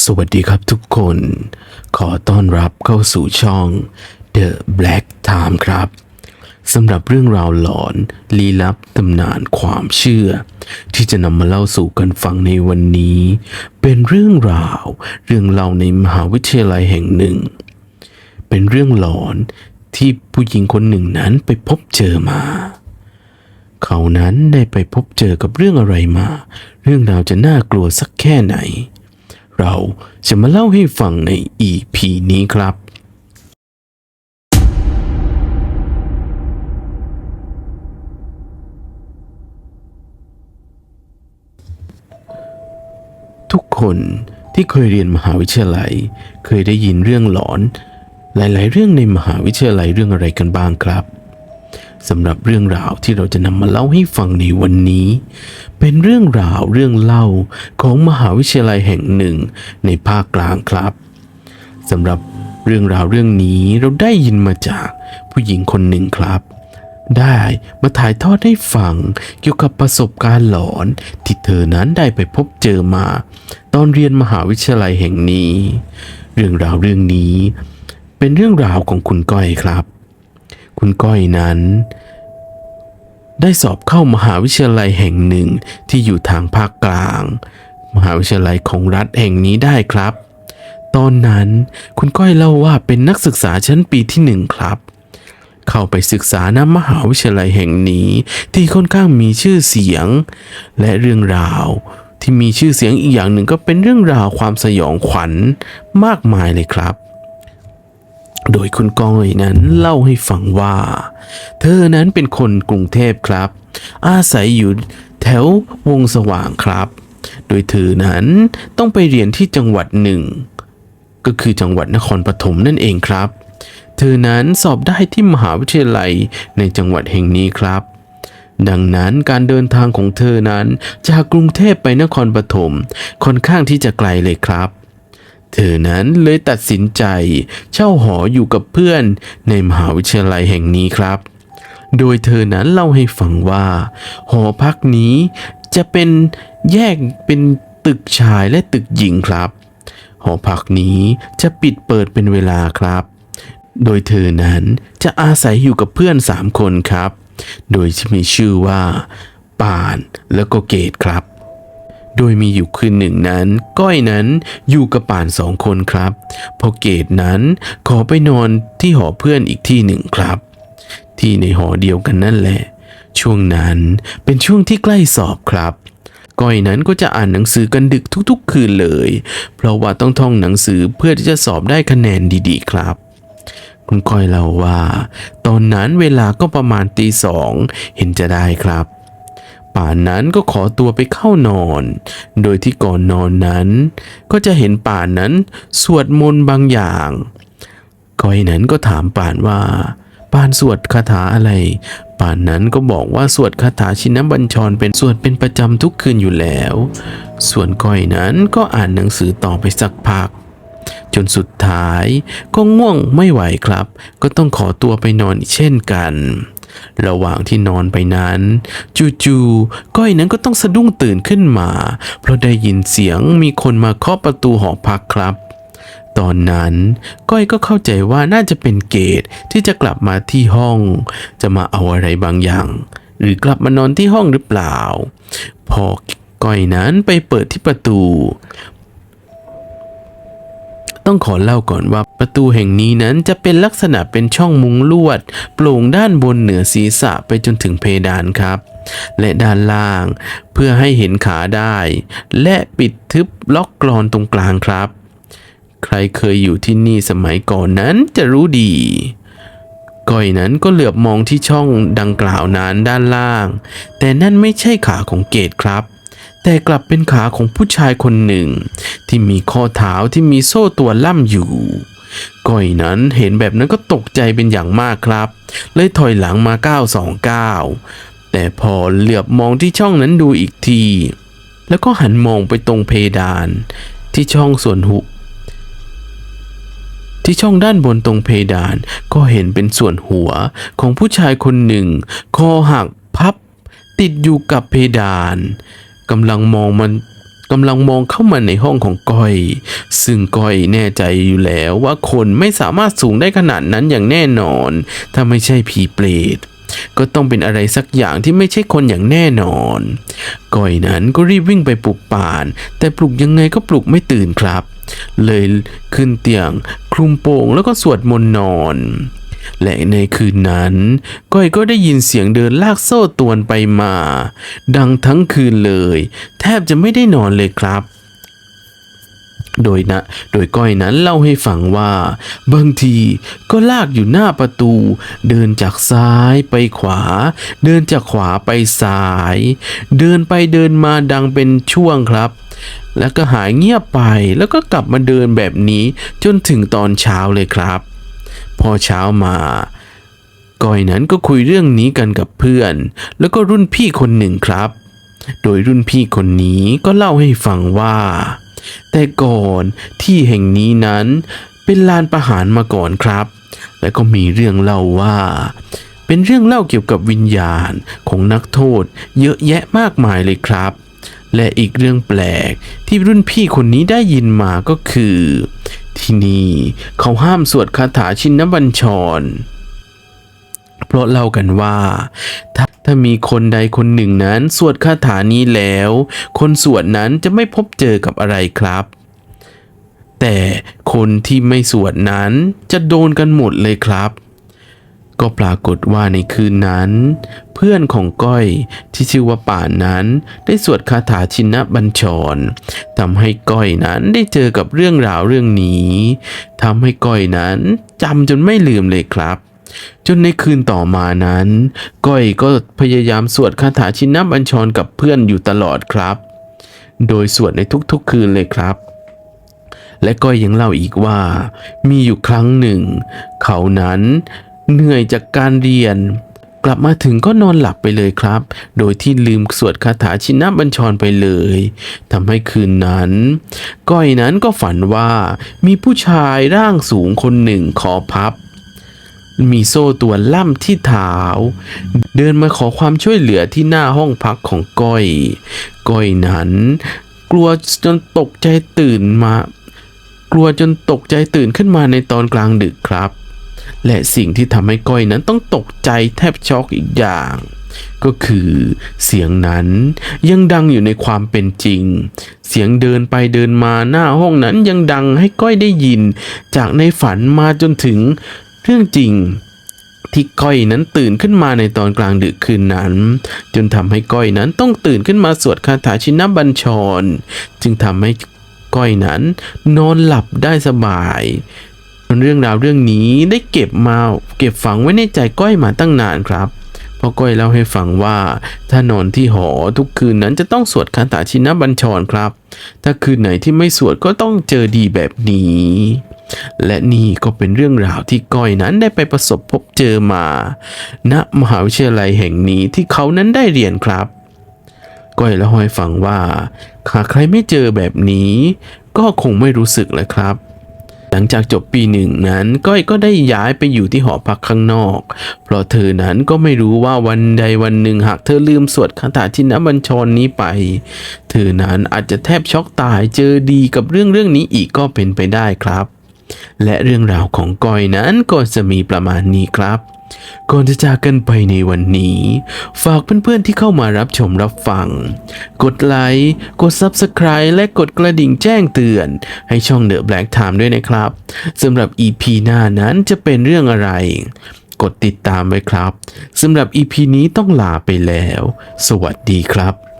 สวัสดีครับทุกคน ขอต้อนรับเข้าสู่ช่อง The Black Time ครับสำหรับเรื่องราวหลอน ลี้ลับตำนานความเชื่อ ที่จะนำมาเล่าสู่กันฟังในวันนี้ เป็นเรื่องราว เรื่องเล่าในมหาวิทยาลัยแห่งหนึ่ง เป็นเรื่องหลอนที่ผู้หญิงคนหนึ่งนั้นไปพบเจอมา เขานั้นได้ไปพบเจอกับเรื่องอะไรมา เรื่องราวจะน่ากลัวสักแค่ไหน เราจะมาเล่าให้ฟังใน EP นี้ครับ ทุกคนที่เคยเรียนมหาวิทยาลัย เคยได้ยินเรื่องหลอน หลาย ๆ เรื่องในมหาวิทยาลัยเรื่องอะไรกันบ้างครับ สำหรับเรื่องราวที่เราจะนำมาเล่าให้ฟังในวันนี้ เป็นเรื่องราวเรื่องเล่าของมหาวิทยาลัยแห่งหนึ่งในภาคกลางครับสำหรับเรื่องราวเรื่องนี้เราได้ยินมาจากผู้หญิงคนหนึ่งครับ ได้มาถ่ายทอดให้ฟังเกี่ยวกับประสบการณ์หลอนที่เธอนั้นได้ไปพบเจอมา ตอนเรียนมหาวิทยาลัยแห่งนี้ เรื่องราวเรื่องนี้ เป็นเรื่องราวของคุณก้อยครับ คุณก้อยนั้น ได้สอบเข้ามหาวิทยาลัยแห่งหนึ่งที่อยู่ทางภาคกลาง มหาวิทยาลัยของรัฐแห่งนี้ได้ครับ ตอนนั้นคุณก้อยเล่าว่าเป็นนักศึกษาชั้นปีที่หนึ่งครับ เข้าไปศึกษาณมหาวิทยาลัยแห่งนี้ที่ค่อนข้างมีชื่อเสียง และเรื่องราวที่มีชื่อเสียงอีกอย่างหนึ่งก็เป็นเรื่องราวความสยองขวัญมากมายเลยครับ โดยคุณก้อยนั้นเล่าให้ฟังว่า เธอนั้นเป็นคนกรุงเทพครับ อาศัยอยู่แถววงสว่างครับ โดยเธอนั้นต้องไปเรียนที่จังหวัดหนึ่ง ก็คือจังหวัดนครปฐมนั่นเองครับ เธอนั้นสอบได้ที่มหาวิทยาลัยในจังหวัดแห่งนี้ครับ ดังนั้นการเดินทางของเธอนั้นจากกรุงเทพไปนครปฐมค่อนข้างที่จะไกลเลยครับ เธอนั้นเลยตัดสินใจเช่าหออยู่กับเพื่อนในมหาวิทยาลัยแห่งนี้ครับ โดยเธอนั้นเล่าให้ฟังว่า หอพักนี้จะเป็นแยกเป็นตึกชายและตึกหญิงครับ หอพักนี้จะปิดเปิดเป็นเวลาครับ โดยเธอนั้นจะอาศัยอยู่กับเพื่อนสามคนครับ โดยที่มีชื่อว่า ป่านแล้วก็เกตครับ โดยมีอยู่คืนหนึ่งนั้น ก้อยนั้นอยู่กับป่านสองคนครับพอเกตนั้นขอไปนอนที่หอเพื่อนอีกที่หนึ่งครับ ที่ในหอเดียวกันนั่นแหละ ช่วงนั้นเป็นช่วงที่ใกล้สอบครับก้อยนั้นก็จะอ่านหนังสือกันดึกทุกๆ คืนเลย เพราะว่าต้องท่องหนังสือเพื่อที่จะสอบได้คะแนนดีๆ ครับ คุณก้อยเล่าว่า ตอนนั้นเวลาก็ประมาณตีสองเห็นจะได้ครับ ป่านนั้นก็ขอตัวไปเข้านอน โดยที่ก่อนนอนนั้น ก็จะเห็นป่านนั้นสวดมนต์บางอย่างก้อยนั้นก็ถามป่านว่า ป่านสวดคาถาอะไร ป่านนั้นก็บอกว่าสวดคาถาชินบัญชรเป็นสวดเป็นประจำทุกคืนอยู่แล้ว ส่วนก้อยนั้นก็อ่านหนังสือต่อไปสักพัก จนสุดท้ายก็ง่วงไม่ไหวครับ ก็ต้องขอตัวไปนอนเช่นกัน ระหว่างที่นอนไปนั้น จู่ๆก้อยนั้นก็ต้องสะดุ้งตื่นขึ้นมา เพราะได้ยินเสียงมีคนมาเคาะประตูหอพักครับ ตอนนั้นก้อยก็เข้าใจว่าน่าจะเป็นเกตที่จะกลับมาที่ห้อง จะมาเอาอะไรบางอย่าง หรือกลับมานอนที่ห้องหรือเปล่า พอก้อยนั้นไปเปิดที่ประตู ต้องขอเล่าก่อนว่าประตูแห่งนี้นั้นจะเป็นลักษณะเป็นช่องมุงลวด โปร่งด้านบนเหนือศีรษะไปจนถึงเพดานครับ และด้านล่าง เพื่อให้เห็นขาได้ และปิดทึบล็อกกรอนตรงกลางครับ ใครเคยอยู่ที่นี่สมัยก่อนนั้นจะรู้ดีก้อยนั้นก็เหลือบมองที่ช่องดังกล่าวนั้นด้านล่าง แต่นั่นไม่ใช่ขาของเกตครับ แต่กลับเป็นขาของผู้ชายคนหนึ่ง ที่มีข้อเท้าที่มีโซ่ตัวล่ำอยู่ ก้อยนั้นเห็นแบบนั้นก็ตกใจเป็นอย่างมากครับ เลยถอยหลังมาก้าวสองก้าวแต่พอเหลือบมองที่ช่องนั้นดูอีกที แล้วก็หันมองไปตรงเพดานที่ช่องส่วนหุที่ช่องด้านบนตรงเพดานก็เห็นเป็นส่วนหัวของผู้ชายคนหนึ่ง คอหักพับ ติดอยู่กับเพดาน กำลังมองมันกำลังมองเข้ามาในห้องของก้อย ซึ่งก้อยแน่ใจอยู่แล้วว่าคนไม่สามารถสูงได้ขนาดนั้นอย่างแน่นอน ถ้าไม่ใช่ผีเปรตก็ต้องเป็นอะไรสักอย่างที่ไม่ใช่คนอย่างแน่นอนก้อยนั้นก็รีบวิ่งไปปลุกป่าน แต่ปลุกยังไงก็ปลุกไม่ตื่นครับ เลยขึ้นเตียง คลุมโปงแล้วก็สวดมนต์นอน และในคืนนั้น ก้อยก็ได้ยินเสียงเดินลากโซ่ตวนไปมา ดังทั้งคืนเลย แทบจะไม่ได้นอนเลยครับ โดยนะ โดยก้อยนั้นเล่าให้ฟังว่า บางทีก็ลากอยู่หน้าประตู เดินจากซ้ายไปขวา เดินจากขวาไปซ้าย เดินไปเดินมาดังเป็นช่วงครับแล้วก็หายเงียบไปแล้วก็กลับมาเดินแบบนี้จนถึงตอนเช้าเลยครับ พอเช้ามาก้อยนั้นก็คุยเรื่องนี้กันกับเพื่อน แล้วก็รุ่นพี่คนหนึ่งครับ โดยรุ่นพี่คนนี้ก็เล่าให้ฟังว่า แต่ก่อนที่แห่งนี้นั้นเป็นลานประหารมาก่อนครับ และก็มีเรื่องเล่าว่า เป็นเรื่องเล่าเกี่ยวกับวิญญาณของนักโทษ เยอะแยะมากมายเลยครับ และอีกเรื่องแปลกที่รุ่นพี่คนนี้ได้ยินมาก็คือ ที่นี่เขาห้ามสวดคาถาชินบัญชร เพราะเล่ากันว่าถ้าถ้ามีคนใดคนหนึ่งนั้นสวดคาถานี้แล้ว คนสวดนั้นจะไม่พบเจอกับอะไรครับ แต่คนที่ไม่สวดนั้นจะโดนกันหมดเลยครับ ก็ปรากฏว่าในคืนนั้น เพื่อนของก้อยที่ชื่อว่าป่านนั้นได้สวดคาถาชินบัญชรทำให้ก้อยนั้นได้เจอกับเรื่องราวเรื่องนี้ทำให้ก้อยนั้นจำจนไม่ลืมเลยครับ จนในคืนต่อมานั้น ก้อยก็พยายามสวดคาถาชินบัญชรกับเพื่อนอยู่ตลอดครับ โดยสวดในทุกๆคืนเลยครับและก้อยยังเล่าอีกว่า มีอยู่ครั้งหนึ่ง เขานั้น เหนื่อยจากการเรียน กลับมาถึงก็นอนหลับไปเลยครับ โดยที่ลืมสวดคาถาชินบัญชรไปเลยทำให้คืนนั้น ก้อยนั้นก็ฝันว่ามีผู้ชายร่างสูงคนหนึ่งขอพับ มีโซ่ตัวล่ำที่เท้า เดินมาขอความช่วยเหลือที่หน้าห้องพักของก้อย ก้อยนั้น กลัวจนตกใจตื่นมา กลัวจนตกใจตื่นขึ้นมาในตอนกลางดึกครับ และสิ่งที่ทำให้ก้อยนั้นต้องตกใจแทบช็อกอีกอย่าง ก็คือเสียงนั้นยังดังอยู่ในความเป็นจริง เสียงเดินไปเดินมาหน้าห้องนั้นยังดังให้ก้อยได้ยิน จากในฝันมาจนถึงเรื่องจริงที่ก้อยนั้นตื่นขึ้นมาในตอนกลางดึกคืนนั้น จนทำให้ก้อยนั้นต้องตื่นขึ้นมาสวดคาถาชินบัญชร จึงทำให้ก้อยนั้นนอนหลับได้สบาย เรื่องราวเรื่องนี้ได้เก็บมาเก็บฝังไว้ในใจก้อยมาตั้งนานครับพราะก้อยเล่าให้ฟังว่า ถ้านอนที่หอทุกคืนนั้นจะต้องสวดคาถาชินบัญชรครับ ถ้าคืนไหนที่ไม่สวดก็ต้องเจอดีแบบนี้ และนี่ก็เป็นเรื่องราวที่ก้อยนั้นได้ไปประสบพบเจอมาณมหาวิทยาลัยแห่งนี้ที่เขานั้นได้เรียนครับ ก้อยเล่าให้ฟังว่าหากใครไม่เจอแบบนี้ ก็คงไม่รู้สึกเลยครับ หลังจากจบปีหนึ่งนั้นก้อยก็ได้ย้ายไปอยู่ที่หอพักข้างนอก เพราะเธอนั้นก็ไม่รู้ว่าวันใดวันหนึ่งหากเธอลืมสวดคาถาชินบัญชรนี้ไป เธอนั้นอาจจะแทบช็อกตายเจอดีกับเรื่องเรื่องนี้อีกก็เป็นไปได้ครับ และเรื่องราวของก้อยนั้นก็จะมีประมาณนี้ครับ ก่อนจะจากกันไปในวันนี้ ฝากเพื่อนๆที่เข้ามารับชมรับฟัง กดไลค์ กด Subscribe และกดกระดิ่งแจ้งเตือน ให้ช่อง The Black Time ด้วยนะครับสำหรับ EP หน้านั้นจะเป็นเรื่องอะไร กดติดตามไว้ครับสำหรับ EP นี้ต้องลาไปแล้ว สวัสดีครับ